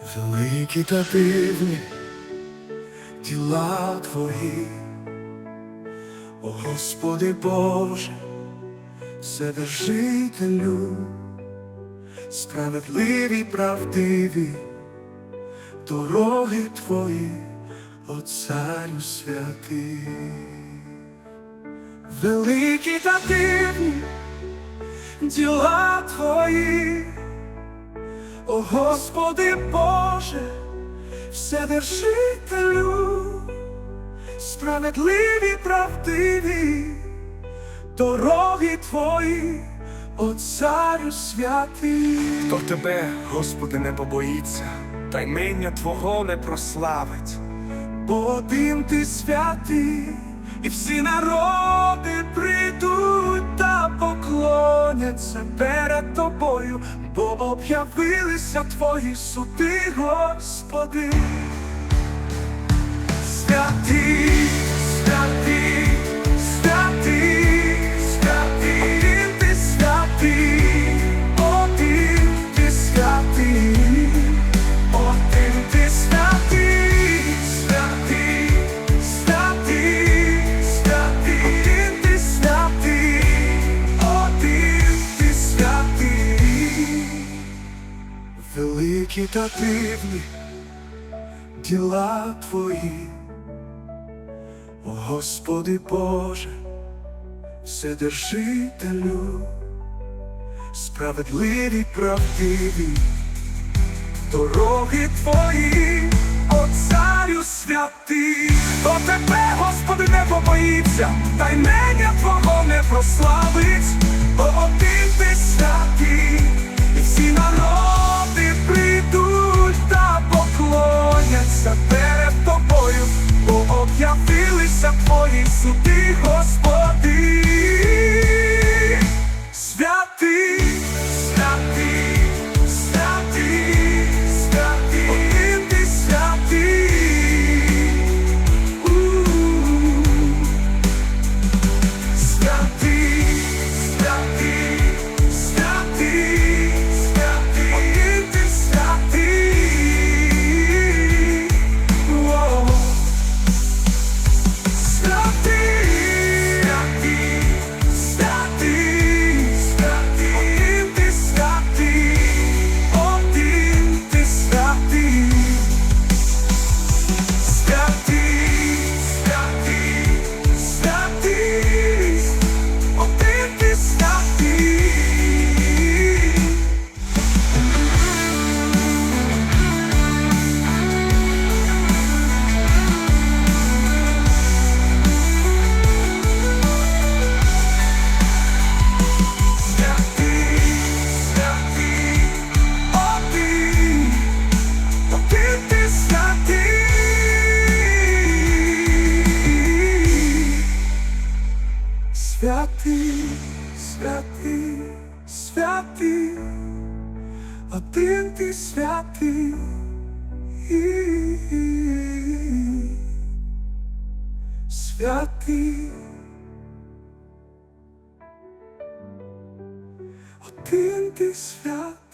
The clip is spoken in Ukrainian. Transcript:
Великі та дивні діла твої, о Господи Боже, Вседержителю, справедливі, правдиві, дороги твої, о Царю святий. Великі та дивні діла твої. О Господи Боже, Вседержителю, справедливі, правдиві, дороги Твої, о Царю святий. Хто тебе, Господи, не побоїться, та ймення Твого не прославить. Бо один ти святий, і всі народи прийдуть поклоняться перед тобою, бо об'явилися твої суди, Господи. Великі та дивні діла твої, о Господи Боже, Вседержителю, справедливі, правдиві. Дороги твої, о царю святий, хто тебе, Господи, не побоїться, та ймення Твого не прославить, бо один ти святий, суди, Господи. Святий, святий, святий, один ти святий. Святий. Один ти святий.